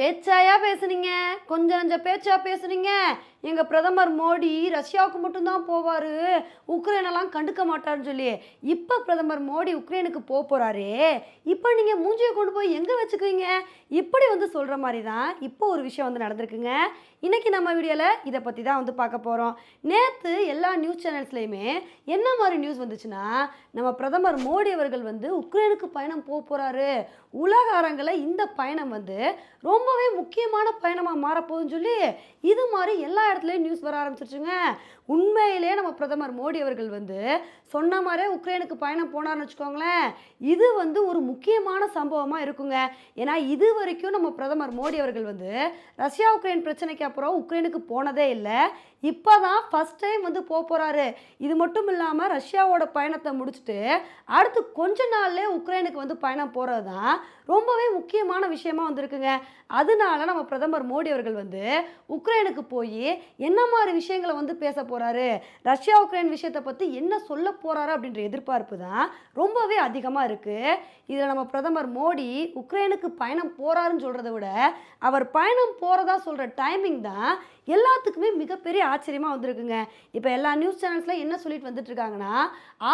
பேச்சாயா பேசுனீங்க? கொஞ்சம் கொஞ்சம் பேச்சா பேசுனீங்க? எங்கள் பிரதமர் மோடி ரஷ்யாவுக்கு மட்டும்தான் போவார். உக்ரைனெல்லாம் கண்டுக்க மாட்டார்னு சொல்லி இப்போ பிரதமர் மோடி உக்ரைனுக்கு போக போகிறாரே இப்போ நீங்கள் மூஞ்சியை கொண்டு போய் எங்கே வச்சுக்குவீங்க? இப்படி வந்து சொல்கிற மாதிரி தான் இப்போ ஒரு விஷயம் வந்து நடந்திருக்குங்க. இன்றைக்கி நம்ம வீடியோவில் இதை பற்றி தான் வந்து பார்க்க போகிறோம் நேற்று எல்லா நியூஸ் சேனல்ஸ்லையுமே என்ன மாதிரி நியூஸ் வந்துச்சுன்னா நம்ம பிரதமர் மோடி அவர்கள் வந்து உக்ரைனுக்கு பயணம் போக போகிறாரு உலக அரங்கில் இந்த பயணம் வந்து ரொம்பவே முக்கியமான பயணமாக மாறப்போகுதுன்னு சொல்லி இது மாதிரி எல்லா இடத்துலையும் நியூஸ் வர ஆரம்பிச்சிருச்சுங்க. உண்மையிலே நம்ம பிரதமர் மோடி அவர்கள் வந்து சொன்ன மாதிரியே உக்ரைனுக்கு பயணம் போனார்னு வச்சுக்கோங்களேன். இது வந்து ஒரு முக்கியமான சம்பவமாக இருக்குங்க. ஏன்னா இது வரைக்கும் நம்ம பிரதமர் மோடி அவர்கள் வந்து ரஷ்யா உக்ரைன் பிரச்சனைக்கு அப்புறம் உக்ரைனுக்கு போனதே இல்லை. இப்போ தான் ஃபஸ்ட் டைம் வந்து போக போகிறாரு இது மட்டும் இல்லாமல் ரஷ்யாவோட பயணத்தை முடிச்சுட்டு அடுத்து கொஞ்ச நாள்லேயே உக்ரைனுக்கு வந்து பயணம் போகிறது தான் ரொம்பவே முக்கியமான விஷயமா வந்திருக்குங்க. அதனால நம்ம பிரதமர் மோடி அவர்கள் வந்து உக்ரைனுக்கு போய் என்ன மாதிரி விஷயங்களை வந்து பேச போகிறாரு ரஷ்யா உக்ரைன் விஷயத்தை பற்றி என்ன சொல்ல போகிறாரு அப்படின்ற எதிர்பார்ப்பு தான் ரொம்பவே அதிகமாக இருக்குது இதில் நம்ம பிரதமர் மோடி உக்ரைனுக்கு பயணம் போகிறாருன்னு சொல்கிறத விட அவர் பயணம் போகிறதா சொல்கிற டைமிங் தான் எல்லாத்துக்குமே மிகப்பெரிய ஆச்சரியமாக வந்திருக்குங்க. இப்போ எல்லா நியூஸ் சேனல்ஸில் என்ன சொல்லிட்டு வந்துட்டு இருக்காங்கன்னா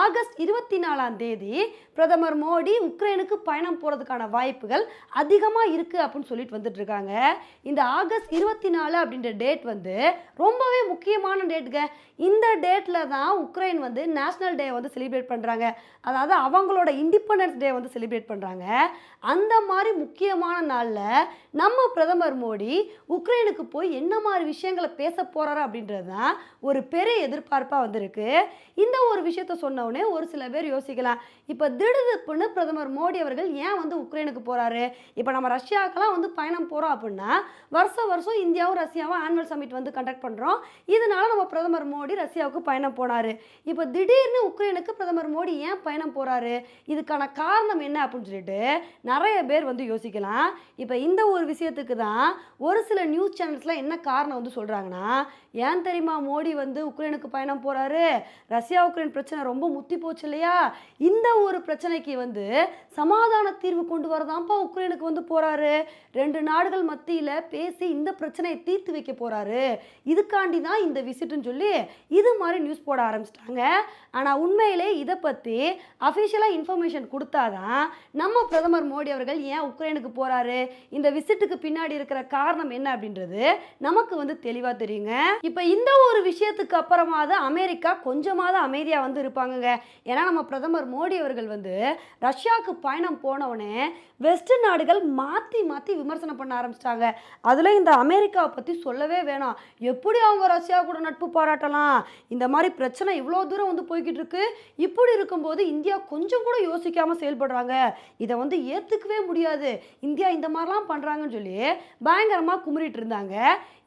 ஆகஸ்ட் இருபத்தி நாலாம் தேதி பிரதமர் மோடி உக்ரைனுக்கு பயணம் போகிறதுக்கான வாய்ப்புகள் அதிகமாக இருக்குது அப்படின்னு சொல்லிட்டு வந்துட்டுருக்காங்க. இந்த ஆகஸ்ட் இருபத்தி நாலு அப்படின்ற டேட் வந்து ரொம்பவே முக்கியமான டேட்டுங்க இந்த டேட்டில் தான் உக்ரைன் வந்து நேஷ்னல் டே வந்து செலிப்ரேட் பண்ணுறாங்க அதாவது அவங்களோட இண்டிபெண்டன்ஸ் டே வந்து செலிப்ரேட் பண்ணுறாங்க அந்த மாதிரி முக்கியமான நாளில் நம்ம பிரதமர் மோடி உக்ரைனுக்கு போய் என்ன மாதிரி விஷயங்களை பேச போகிறாரு அப்படின்றது தான் ஒரு பெரிய எதிர்பார்ப்பாக வந்திருக்கு. இந்த ஒரு விஷயத்த சொன்னவுடனே ஒரு சில பேர் யோசிக்கலாம். இப்போ திடுதிப்புன்னு பிரதமர் மோடி அவர்கள் ஏன் வந்து உக்ரைனுக்கு போகிறாரு இப்போ நம்ம ரஷ்யாவுக்கெல்லாம் வந்து பயணம் போகிறோம் அப்படின்னா வருஷம் வருஷம் இந்தியாவும் ரஷ்யாவும் ஆனுவல் சமிட் வந்து கண்டக்ட் பண்ணுறோம் இதனால நம்ம பிரதமர் மோடி ரஷ்யாவுக்கு பயணம் போனார். இப்போ திடீர்னு உக்ரைனுக்கு பிரதமர் மோடி ஏன் பயணம் போகிறாரு இதுக்கான காரணம் என்ன அப்படின்னு சொல்லிட்டு நிறைய பேர் வந்து யோசிக்கலாம். இப்போ இந்த ஒரு விஷயத்துக்கு தான் ஒரு சில நியூஸ் சேனல்ஸில் என்ன காரணம் வந்து சொல்கிறாங்கன்னா ஏன் தெரியுமா மோடி வந்து உக்ரைனுக்கு பயணம் போகிறாரு ரஷ்யா உக்ரைன் பிரச்சனை ரொம்ப முத்தி போச்சு இல்லையா? இந்த ஒரு பிரச்சனைக்கு வந்து சமாதான தீர்வு கொண்டு வரதான்ப்பா உக்ரைனுக்கு வந்து போகிறாரு ரெண்டு நாடுகள் மத்தியில் பேசி இந்த பிரச்சனையை தீர்த்து வைக்க போகிறாரு இதுக்காண்டி தான் இந்த விசிட்டுன்னு சொல்லி இது மாதிரி நியூஸ் போட ஆரம்பிச்சிட்டாங்க. ஆனால் உண்மையிலே இதை பற்றி அஃபிஷியலாக இன்ஃபர்மேஷன் கொடுத்தாதான் நம்ம பிரதமர் மோடி அவர்கள் ஏன் உக்ரைனுக்கு போகிறாரு இந்த விசிட்டுக்கு பின்னாடி இருக்கிற காரணம் என்ன அப்படின்றது நமக்கு வந்து தெளிவாக தெரியுங்க. இப்போ இந்த ஒரு விஷயத்துக்கு அப்புறமாவது அமெரிக்கா கொஞ்சமாவது அமைதியாக வந்து இருப்பாங்கங்க. ஏன்னா நம்ம பிரதமர் மோடி அவர்கள் வந்து ரஷ்யாவுக்கு பயணம் போனவுடனே வெஸ்டர்ன் நாடுகள் மாற்றி மாற்றி விமர்சனம் பண்ண ஆரம்பிச்சிட்டாங்க. அதில் இந்த அமெரிக்காவை பற்றி சொல்லவே வேணாம். எப்படி அவங்க ரஷ்யா கூட நட்பு பாராட்டலாம்? இந்த மாதிரி பிரச்சனை இவ்வளோ தூரம் வந்து போய்கிட்டு இருக்கு. இப்படி இருக்கும்போது இந்தியா கொஞ்சம் கூட யோசிக்காமல் செயல்படுறாங்க. இதை வந்து ஏற்றுக்கவே முடியாது. இந்தியா இந்த மாதிரிலாம் பண்ணுறாங்கன்னு சொல்லி பயங்கரமாக குமுறிட்டு இருந்தாங்க.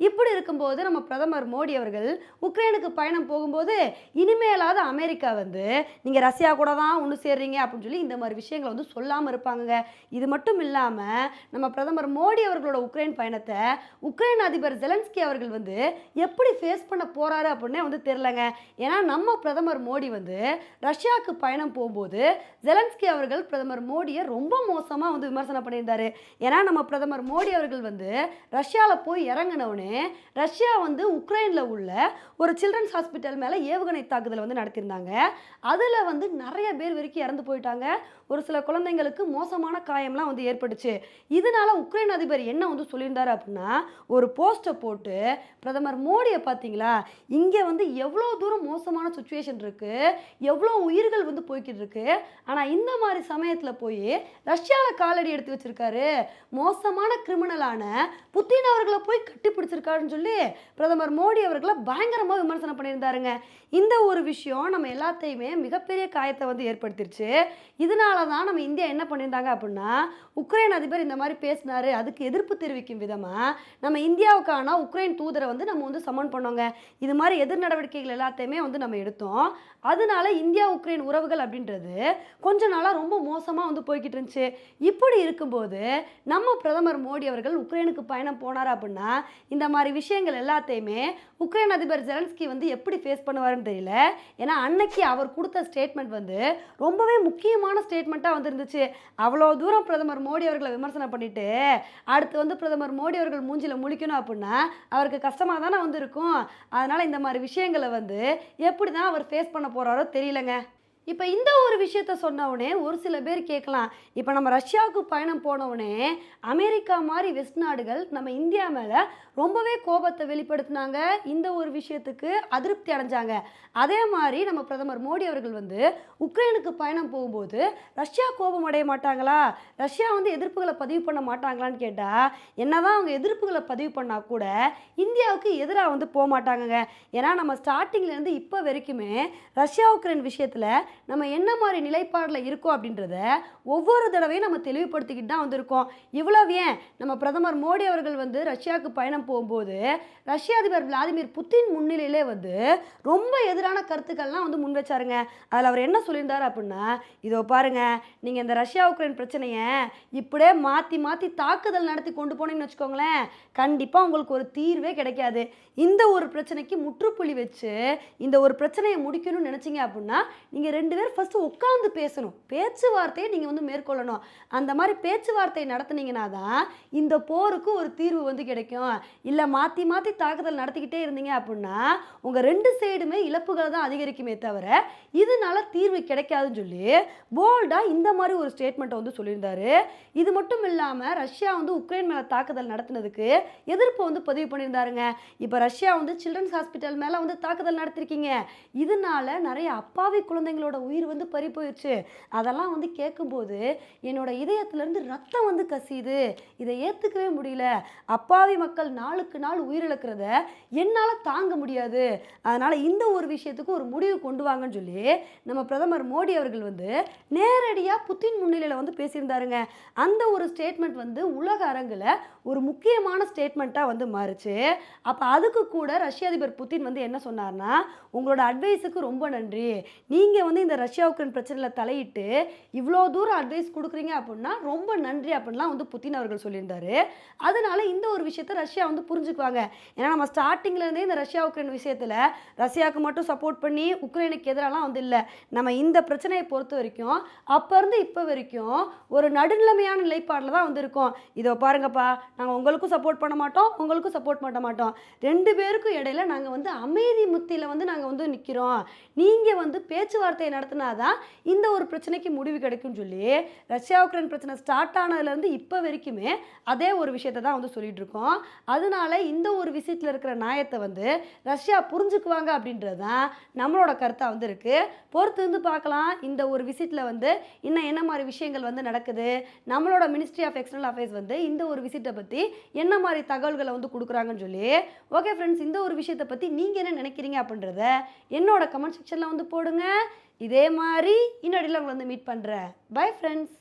இப்படி இருக்கும்போது நம்ம பிரதமர் மோடி அவர்கள் உக்ரைனுக்கு பயணம் போகும்போது இனிமேலாவது அமெரிக்கா வந்து நீங்கள் ரஷ்யா கூட தான் ஒன்று சேர்றீங்க அப்படின்னு சொல்லி இந்த மாதிரி விஷயங்களை வந்து சொல்லாமல் இருப்பாங்க இது மட்டும் இல்லாமல் நம்ம பிரதமர் மோடி அவர்களோட உக்ரைன் பயணத்தை உக்ரைன் அதிபர் ஜெலன்ஸ்கி அவர்கள் வந்து எப்படி ஃபேஸ் பண்ண போகிறாரு அப்படின்னே வந்து தெரிலங்க ஏன்னா நம்ம பிரதமர் மோடி வந்து ரஷ்யாவுக்கு பயணம் போகும்போது ஜெலன்ஸ்கி அவர்கள் பிரதமர் மோடியை ரொம்ப மோசமாக வந்து விமர்சனம் பண்ணியிருந்தார். ஏன்னா நம்ம பிரதமர் மோடி அவர்கள் வந்து ரஷ்யாவில் போய் இறங்கினவுடனே ரஷ்யா வந்து உக்ரைனில் உள்ள ஒரு சில்ட்ரன்ஸ் ஹாஸ்பிட்டல் மேலே ஏவுகணை தாக்குதல் வந்து நடத்தியிருந்தாங்க. அதில் வந்து நிறைய பேர் வரைக்கும் இறந்து போயிட்டாங்க. ஒரு சில குழந்தைங்களுக்கு மோசமான காயம் காயம்லாம் வந்து ஏற்பட்டுச்சு இதனால உக்ரைன் அதிபர் என்ன வந்து சொல்லியிருந்தாரு அப்படின்னா ஒரு போஸ்ட்டை போட்டு பிரதமர் மோடியை பார்த்தீங்களா? இங்கே வந்து எவ்வளோ தூரம் மோசமான சுச்சுவேஷன் இருக்குது எவ்வளோ உயிர்கள் வந்து போய்கிட்டு இருக்கு. ஆனால் இந்த மாதிரி சமயத்தில் போய் ரஷ்யாவில் காலடி எடுத்து வச்சிருக்காரு. மோசமான கிரிமினலான புத்தின் அவர்களை போய் கட்டிப்பிடிச்சிருக்காருன்னு சொல்லி பிரதமர் மோடி அவர்களை பயங்கரமாக விமர்சனம் பண்ணியிருந்தாருங்க. இந்த ஒரு விஷயம் நம்ம எல்லாத்தையுமே மிகப்பெரிய காயத்தை வந்து ஏற்படுத்திருச்சு. இதனால தான் நம்ம இந்தியா என்ன பண்ணியிருந்தாங்க அப்படின்னா உக்ரைன் அதிபர் இந்த மாதிரி பேசினாரு. அதுக்கு எதிர்ப்பு தெரிவிக்கும் விதமாக நம்ம இந்தியாவுக்கான உக்ரைன் தூதரை வந்து நம்ம வந்து சமன் பண்ணோங்க. இது மாதிரி எதிர் நடவடிக்கைகள் எல்லாத்தையுமே வந்து நம்ம எடுத்தோம். அதனால இந்தியா உக்ரைன் உறவுகள் அப்படின்றது கொஞ்ச நாளாக ரொம்ப மோசமாக வந்து போய்கிட்டு இருந்துச்சு. இப்படி இருக்கும்போது நம்ம பிரதமர் மோடி அவர்கள் உக்ரைனுக்கு பயணம் போனார் அப்படின்னா இந்த மாதிரி விஷயங்கள் எல்லாத்தையுமே உக்ரைன் அதிபர் ஜெலன்ஸ்கி வந்து எப்படி ஃபேஸ் பண்ணுவாருன்னு தெரியல. ஏன்னா அன்னைக்கு அவர் கொடுத்த ஸ்டேட்மெண்ட் வந்து ரொம்பவே முக்கியமான ஸ்டேட்மெண்ட்டாக வந்துருந்துச்சு. அவ்வளோ தூரம் பிரதமர் மோடி அவர்களை விமர்சனம் பண்ணிட்டு அடுத்து வந்து பிரதமர் மோடி அவர்கள் மூஞ்சியில் முழிக்கணும் அப்படின்னா அவருக்கு கஷ்டமாக தானே வந்து இருக்கும் அதனால் இந்த மாதிரி விஷயங்களை வந்து எப்படி தான் அவர் ஃபேஸ் பண்ண போகிறாரோ தெரியலங்க. இப்போ இந்த ஒரு விஷயத்த சொன்னவுடனே ஒரு சில பேர் கேட்கலாம். இப்போ நம்ம ரஷ்யாவுக்கு பயணம் போனவுடனே அமெரிக்கா மாதிரி வெஸ்ட் நாடுகள் நம்ம இந்தியா மேலே ரொம்பவே கோபத்தை வெளிப்படுத்தினாங்க. இந்த ஒரு விஷயத்துக்கு அதிருப்தி அடைஞ்சாங்க. அதே மாதிரி நம்ம பிரதமர் மோடி அவர்கள் வந்து உக்ரைனுக்கு பயணம் போகும்போது ரஷ்யா கோபம் அடைய மாட்டாங்களா? ரஷ்யா வந்து எதிர்ப்புகளை பதிவு பண்ண மாட்டாங்களான்னு கேட்டால் என்னதான் அவங்க எதிர்ப்புகளை பதிவு பண்ணால் கூட இந்தியாவுக்கு எதிராக வந்து போக மாட்டாங்கங்க ஏன்னா நம்ம ஸ்டார்டிங்லேருந்து இப்போ வரைக்குமே ரஷ்யா உக்ரைன் விஷயத்தில் நம்ம என்ன மாதிரி நிலைப்பாடில் இருக்கோம் அப்படின்றத ஒவ்வொரு தடவையும் நம்ம தெளிவுபடுத்திக்கிட்டு தான் வந்திருக்கோம். இவ்வளவு ஏன்? நம்ம பிரதமர் மோடி அவர்கள் வந்து ரஷ்யாவுக்கு பயணம் போகும்போது ரஷ்ய அதிபர் விளாடிமிர் புத்தின் முன்னிலையிலே வந்து ரொம்ப எதிரான கருத்துக்கள்லாம் வந்து முன் வச்சாருங்க. அதில் அவர் என்ன சொல்லியிருந்தார் அப்படின்னா இதோ பாருங்கள் நீங்கள் இந்த ரஷ்யா உக்ரைன் பிரச்சனையை இப்படியே மாற்றி மாற்றி தாக்குதல் நடத்தி கொண்டு போனீங்கன்னு வச்சுக்கோங்களேன் கண்டிப்பாக உங்களுக்கு ஒரு தீர்வே கிடைக்காது. இந்த ஒரு பிரச்சனைக்கு முற்றுப்புள்ளி வச்சு இந்த ஒரு பிரச்சனையை முடிக்கணும்னு நினச்சிங்க அப்படின்னா நீங்கள் ரெண்டு ரெண்டு பேரும் ஃபஸ்ட்டு உட்காந்து பேசணும். பேச்சுவார்த்தையை நீங்கள் வந்து மேற்கொள்ளணும். அந்த மாதிரி பேச்சுவார்த்தை நடத்துனீங்கன்னா தான் இந்த போருக்கு ஒரு தீர்வு வந்து கிடைக்கும். இல்லை மாற்றி மாற்றி தாக்குதல் நடத்திக்கிட்டே இருந்தீங்க அப்படின்னா உங்கள் ரெண்டு சைடுமே இழப்புகளை தான் அதிகரிக்குமே தவிர இதனால தீர்வு கிடைக்காதுன்னு சொல்லி போல்டாக இந்த மாதிரி ஒரு ஸ்டேட்மெண்ட்டை வந்து சொல்லியிருந்தாரு. இது மட்டும் இல்லாமல் ரஷ்யா வந்து உக்ரைன் மேலே தாக்குதல் நடத்தினதுக்கு எதிர்ப்பு வந்து பதிவு பண்ணியிருந்தாருங்க. இப்போ ரஷ்யா வந்து சில்ட்ரன்ஸ் ஹாஸ்பிட்டல் மேலே வந்து தாக்குதல் நடத்திருக்கீங்க. இதனால நிறைய அப்பாவி குழந்தைங்களோட உயிர் வந்து பறி போயிடுச்சு அதெல்லாம் வந்து கேட்கும்போது என்னோட இதயத்துலேருந்து ரத்தம் வந்து கசியுது. இதை ஏற்றுக்கவே முடியல. அப்பாவி மக்கள் நாளுக்கு நாள் உயிரிழக்கிறத என்னால் தாங்க முடியாது. அதனால் இந்த ஒரு விஷயத்துக்கு ஒரு முடிவு கொண்டு வாங்கன்னு சொல்லி நம்ம பிரதமர் மோடி அவர்கள் வந்து நேரடியாக புத்தின் முன்னிலையில் வந்து பேசியிருந்தாருங்க. அந்த ஒரு ஸ்டேட்மெண்ட் வந்து உலக அரங்கில் ஒரு முக்கியமான ஸ்டேட்மெண்ட்டாக வந்து மாறுச்சு. அப்போ அதுக்கு கூட ரஷ்ய அதிபர் புத்தின் வந்து என்ன சொன்னார்னா உங்களோட அட்வைஸுக்கு ரொம்ப நன்றி. நீங்கள் வந்து இந்த ரஷ்யா உக்ரைன் பிரச்சனையில் தலையிட்டு இவ்வளோ தூரம் அட்வைஸ் கொடுக்குறீங்க அப்படின்னா ரொம்ப நன்றி அப்படின்லாம் வந்து புத்தின் அவர்கள் சொல்லியிருந்தாரு. அதனால இந்த ஒரு விஷயத்தை ரஷ்யா வந்து புரிஞ்சுக்குவாங்க. ஏன்னா நம்ம ஸ்டார்டிங்லேருந்தே இந்த ரஷ்யா உக்ரைன் விஷயத்தில் ரஷ்யாவுக்கு மட்டும் சப்போர்ட் பண்ணி உக்ரைனுக்கு எதிராலாம் வந்து இல்லை. நம்ம இந்த பிரச்சனையை பொறுத்த வரைக்கும் அப்போ இருந்து இப்போ வரைக்கும் ஒரு நடுநிலைமையான நிலைப்பாடில் தான் வந்து இருக்கோம். இதோ பாருங்கப்பா நாங்கள் உங்களுக்கும் சப்போர்ட் பண்ண மாட்டோம் உங்களுக்கும் சப்போர்ட் பண்ண மாட்டோம். ரெண்டு பேருக்கும் இடையில நாங்கள் வந்து அமைதி முத்தியில் வந்து நாங்கள் வந்து நிற்கிறோம் நீங்கள் வந்து நடத்தினா நடத்தினாதான் இந்த ஒரு பிரச்சனைக்கு முடிவு கிடைக்கும்னு சொல்லி ரஷ்யா உக்ரைன் பிரச்சனை ஸ்டார்ட் ஆனதுலேருந்து இப்போ வரைக்குமே அதே ஒரு விஷயத்தை தான் வந்து சொல்லிட்டு இருக்கோம். அதனால இந்த ஒரு விஷயத்தில் இருக்கிற நியாயத்தை வந்து ரஷ்யா புரிஞ்சுக்குவாங்க அப்படின்றது தான் நம்மளோட கருத்தாக வந்து இருக்குது பொறுத்து இருந்து பார்க்கலாம். இந்த ஒரு விசிட்டில் வந்து இன்னும் என்ன மாதிரி விஷயங்கள் வந்து நடக்குது? நம்மளோட மினிஸ்ட்ரி ஆஃப் எக்ஸ்டர்னல் அஃபேர்ஸ் வந்து இந்த ஒரு விசிட்டை பற்றி என்ன மாதிரி தகவல்களை வந்து கொடுக்குறாங்கன்னு சொல்லி ஓகே ஃப்ரெண்ட்ஸ் இந்த ஒரு விஷயத்தை பற்றி நீங்கள் என்ன நினைக்கிறீங்க அப்படின்றத என்னோட கமெண்ட் செக்ஷனில் வந்து போடுங்க. இதே மாதிரி இன்னொடியில் உங்களை வந்து மீட் பண்ணுறேன் பை ஃப்ரெண்ட்ஸ்